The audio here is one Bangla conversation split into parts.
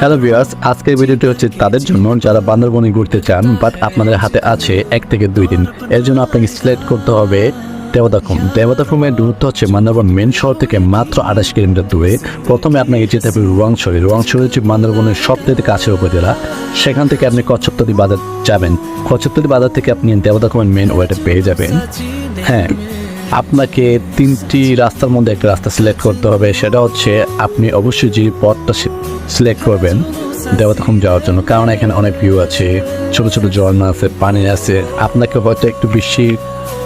হ্যালো ভিউয়ার্স আজকের ভিডিওটি হচ্ছে তাদের জন্য যারা বান্দরবনে ঘুরতে চান বাট আপনাদের হাতে আছে এক থেকে দুই দিন। এর জন্য আপনাকে সিলেক্ট করতে হবে দেবতাখুম দেবতাখুমের দূরত্ব হচ্ছে বান্দরবন মেন শহর থেকে মাত্র আঠাশ কিলোমিটার দূরে। প্রথমে আপনাকে যেতে হবে রোয়াংছড়ি। রোয়াংছড়ি হচ্ছে বান্দরবনের সবথেকে কাছের উপজেলা। সেখান থেকে আপনি কচ্ছপতলি বাজার যাবেন। কচ্ছপতলি বাজার থেকে আপনি দেবতাখুমের মেন ওয়েটা পেয়ে যাবেন। হ্যাঁ আপনাকে তিনটি রাস্তার মধ্যে একটা রাস্তা সিলেক্ট করতে হবে। সেটা হচ্ছে আপনি অবশ্যই যে পথটা সিলেক্ট করবেন দেবতাখুম যাওয়ার জন্য। কারণ এখানে অনেক ভিউ আছে, ছোট ছোট ঝর্ণা আছে, পানি আছে। আপনাকে হয়তো একটু বেশি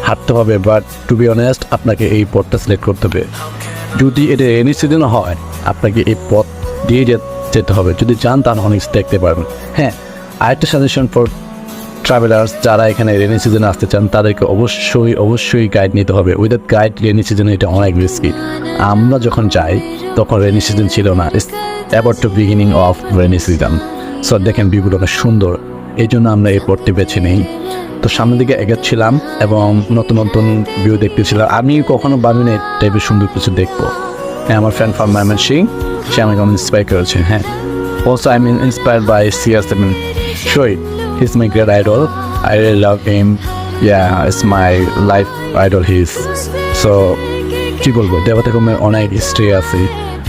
হাঁটতে হবে বাট টু বি অনেস্ট আপনাকে এই পথটা সিলেক্ট করতে হবে। যদি এটা রেনি সিজন হয়, আপনাকে এই পথ দিয়ে যেতে হবে। যদি যান, তাহলে অনেক দেখতে পারবেন। হ্যাঁ আরেকটা সাজেশন ফর ট্রাভেলার্স যারা এখানে রেনি সিজনে আসতে চান, তাদেরকে অবশ্যই অবশ্যই গাইড নিতে হবে। উইদাউট গাইড রেনি সিজনে এটা অনেক রিস্কি আমরা যখন যাই, তখন রেনি সিজন ছিল না। About to beginning of rainy season so দেখেন ভিউগুলো সুন্দর। এই জন্য আমরা এই পথটি বেছে নিই। তো সামনের দিকে এগোচ্ছিলাম এবং নতুন নতুন ভিউ দেখতেছিলাম। আমি কখনো ভাবিনি টাইপের সুন্দর কিছু দেখব। হ্যাঁ আমার ফ্রেন্ড ফ্রম মাইমেন সিং সে আমাকে ইন্সপায়ার করেছে। হ্যাঁ also I mean inspired by chair seven শোই He's my great idol. I really love him. Yeah, it's my life idol. He's so কি বলব? দেবতাকুমের অনেক হিস্ট্রি আছে।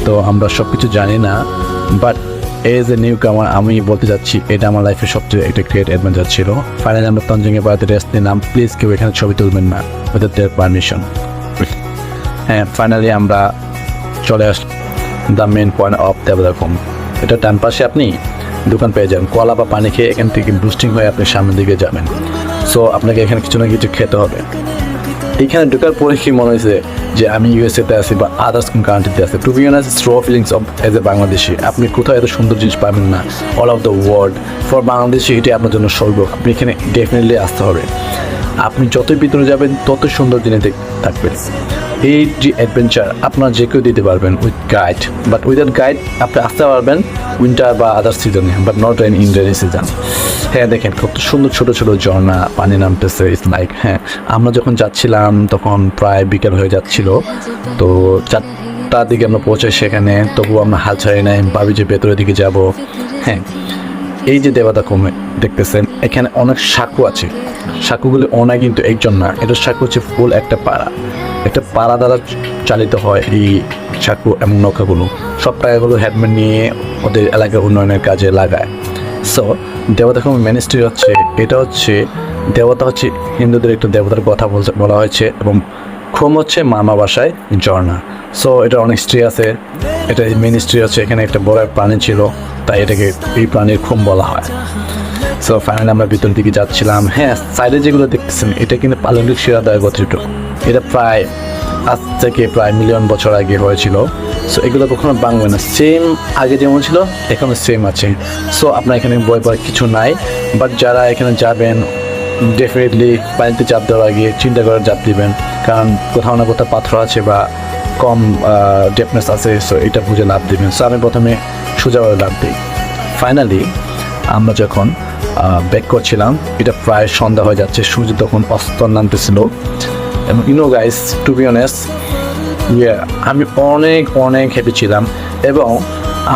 তো আমরা সব কিছু জানি না বাট এজ এ নিউ কামার আমি বলতে চাচ্ছি, এটা আমার লাইফের সবচেয়ে একটা গ্রেট অ্যাডভেঞ্চার ছিল। ফাইনালি আমরা তঞ্জঙ্গে পাড়াতে রেস্ট নিলাম। প্লিজ কেউ এখানে ছবি তুলবেন না উইদাউট দেয়ার পারমিশন হ্যাঁ ফাইনালি আমরা চলে আস the main point of Debotakhum এটা ডান পাশে আপনি দোকান পেয়ে যাবেন। কলা বা পানি খেয়ে এখান থেকে বুস্টিং হয়ে আপনি সামনের দিকে যাবেন। সো আপনাকে এখানে কিছু না কিছু খেতে হবে। এখানে ঢোকার পরে কি মনে হয়েছে যে আমি ইউএসএতে আছি বা আদার্স কোন কান্ট্রিতে আছি টু বি অনার্স straw feelings of as a Bangladeshi আপনি কোথাও এত সুন্দর জিনিস পাবেন না? All of the world for Bangladeshi এটি আপনার জন্য স্বর্গ আপনি এখানে ডেফিনেটলি আসতে হবে। আপনি যতই ভিতরে যাবেন তত সুন্দর দিনে দেখ- থাকবে এই যে অ্যাডভেঞ্চার আপনার যে কেউ দিতে পারবেন with guide but without guide আপনি আসতে পারবেন উইন্টার বা আদার সিজনে but not in in rainy season হ্যাঁ দেখেন, কত সুন্দর ছোট ছোট ঝর্ণা, পানি নামতেছে ইটস লাইক হ্যাঁ আমরা যখন যাচ্ছিলাম, তখন প্রায় বিকেল হয়ে যাচ্ছিল। তো চারটার দিকে আমরা পৌঁছাই সেখানে, তবুও আমরা হাল ছাড়ি নাই, ভাবি যে ভেতরের দিকে যাব। হ্যাঁ এই যে দেবতা কমে দেখতেছেন এখানে অনেক সাঁকু আছে। সাঁকুগুলি অনেক কিন্তু একজন না। এটা সাঁকু হচ্ছে ফুল একটা পাড়া। একটা পাড়া দ্বারা চালিত হয় এই সাঁকু এবং নৌকাগুলো। সব টাকাগুলো হেডম্যান নিয়ে ওদের এলাকার উন্নয়নের কাজে লাগায়। সো দেবতা কমে মিনিস্ট্রি হচ্ছে, এটা হচ্ছে, দেবতা হচ্ছে হিন্দুদের একটু দেবতার কথা বলছে, বলা হয়েছে এবং খুম হচ্ছে মামা বাসায় ঝর্ণা। সো এটা অনেক স্ট্রি আছে। এটা মিনিস্ট্রি আছে এখানে একটা বড় প্রাণী ছিল, তাই এটাকে এই প্রাণীর খুম বলা হয়। সো ফাইনালি আমরা ভিতর দিকে যাচ্ছিলাম। হ্যাঁ সাইডে যেগুলো দেখতেছেন, এটা কিন্তু পাললিক শিরাদয় গঠিত। এটা প্রায় আজ থেকে প্রায় মিলিয়ন বছর আগে হয়েছিল। সো এগুলো কখনো ভাঙবে না। সেম আগে যেমন ছিল, এখনও সেম আছে। সো আপনার এখানে বই পড়ার কিছু নাই। বাট যারা এখানে যাবেন ডেফিনেটলি পানিতে চাপ দেওয়ার আগে চিন্তা করে চাপ দিবেন। কারণ কোথাও না কোথাও পাথর আছে বা কম ডেপনেস আছে সো এটা বুঝে লাভ দিবেন। সো আমি প্রথমে সোজাভাবে লাভ দিই। ফাইনালি আমরা যখন ব্যাক করছিলাম, এটা প্রায় সন্ধ্যা হয়ে যাচ্ছে, সূর্য তখন অস্ত নামতেছিল। এবং you know guys to be honest ইয়ে আমি অনেক অনেক হ্যাপি ছিলাম। এবং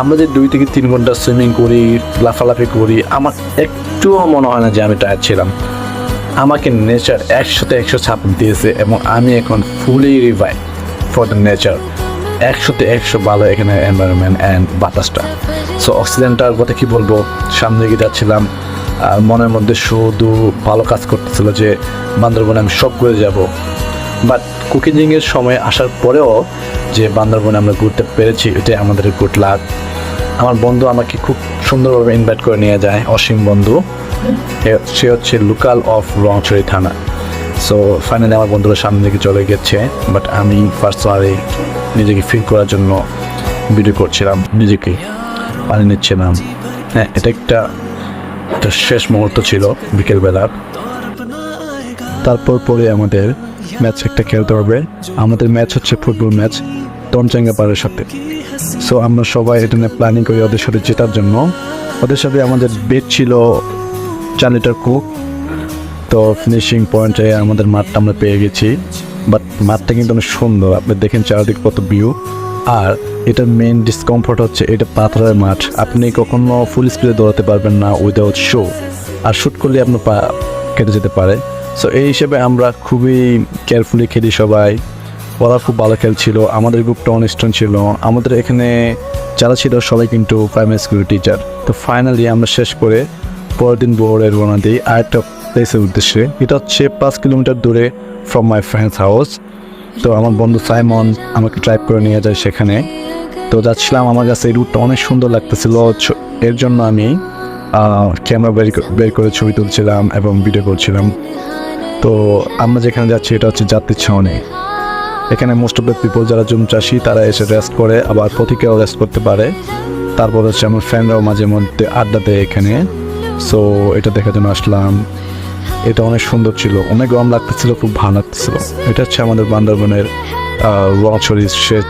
আমরা যে দুই থেকে তিন ঘণ্টা সুইমিং করি, লাফালাফি করি, আমার একটুও মনে হয় না যে আমি টায়ার ছিলাম। আমাকে নেচার একশোতে একশো ছাপ দিয়েছে এবং আমি এখন fully revive for the nature একশোতে একশো ভালো এখানে এনভায়রনমেন্ট অ্যান্ড বাতাসটা। সো অক্সিজেনটার কথা কি বলব? সামনে দিকে যাচ্ছিলাম, আর মনের মধ্যে শুধু ভালো কাজ করতেছিল যে, বান্দরবনে আমি সব করে যাব। বাট কুকিজিংয়ের সময় আসার পরেও যে, বান্দরবনে আমরা ঘুরতে পেরেছি, এটাই আমাদের গুড লাক আমার বন্ধু আমাকে খুব সুন্দরভাবে ইনভাইট করে নিয়ে যায়, অসীম বন্ধু। সে হচ্ছে লোকাল অফ রংছড়ি থানা। সো ফাইনালি আমার বন্ধুরা সামনে দিকে চলে গেছে বাট আমি ফার্স্ট আরে নিজেকে ফিল করার জন্য ভিডিও করছিলাম, নিজেকে পানি নিচ্ছিলাম। হ্যাঁ এটা একটা একটা শেষ মুহূর্ত ছিল বিকেলবেলার। তারপর পরে আমাদের ম্যাচ একটা খেলতে হবে। আমাদের ম্যাচ হচ্ছে ফুটবল ম্যাচ টনচাঙ্গাপাড়ের সাথে। সো আমরা সবাই এটা নিয়ে প্ল্যানিং করি ওদের সাথে জেতার জন্য। ওদের সাথে আমাদের বেট ছিল চার লিটার কোক তো ফিনিশিং পয়েন্টে আমাদের মাঠটা আমরা পেয়ে গেছি। বাট মাঠটা কিন্তু অনেক সুন্দর। আপনি দেখেন চারিদিক কত ভিউ আর এটার মেন ডিসকমফোর্ট হচ্ছে এটা পাথরের মাঠ। আপনি কখনো ফুল স্পিডে দৌড়াতে পারবেন না উইদাউট শো আর শ্যুট করলে আপনার পা কেটে যেতে পারে। সো এই হিসেবে আমরা খুবই কেয়ারফুলি খেলি সবাই। ওরা খুব ভালো খেলছিল, আমাদের গ্রুপটা স্ট্রং ছিল। আমাদের এখানে যারা ছিল সবাই কিন্তু প্রাইমারি স্কুলের টিচার তো ফাইনালি আমরা শেষ করে পরের দিন ভোরে রওনা দিই। আরেকটা প্লেসের উদ্দেশ্যে। এটা হচ্ছে পাঁচ কিলোমিটার দূরে ফ্রম মাই ফ্রেন্ডস হাউস তো আমার বন্ধু সাইমন আমাকে ড্রাইভ করে নিয়ে যায় সেখানে। তো যাচ্ছিলাম আমার কাছে, এই রুটটা অনেক সুন্দর লাগতেছিল। এর জন্য আমি ক্যামেরা বের বের করে ছবি তুলছিলাম এবং ভিডিও করছিলাম। তো আমরা যেখানে যাচ্ছি, এটা হচ্ছে যাত্রী ছাউনি। এখানে মোস্ট অফ দ্য পিপল যারা জুম চাষি, তারা এসে রেস্ট করে, আবার প্রতিকেও রেস্ট করতে পারে। তারপর হচ্ছে আমার ফ্রেন্ডরাও মাঝে মধ্যে আড্ডা দেয় এখানে। সো এটা দেখার জন্য আসলাম। এটা অনেক সুন্দর ছিল। অনেক গরম লাগতেছিল, খুব ভালো লাগতেছিল। এটা হচ্ছে আমাদের বান্দরবনের রচরি শেষ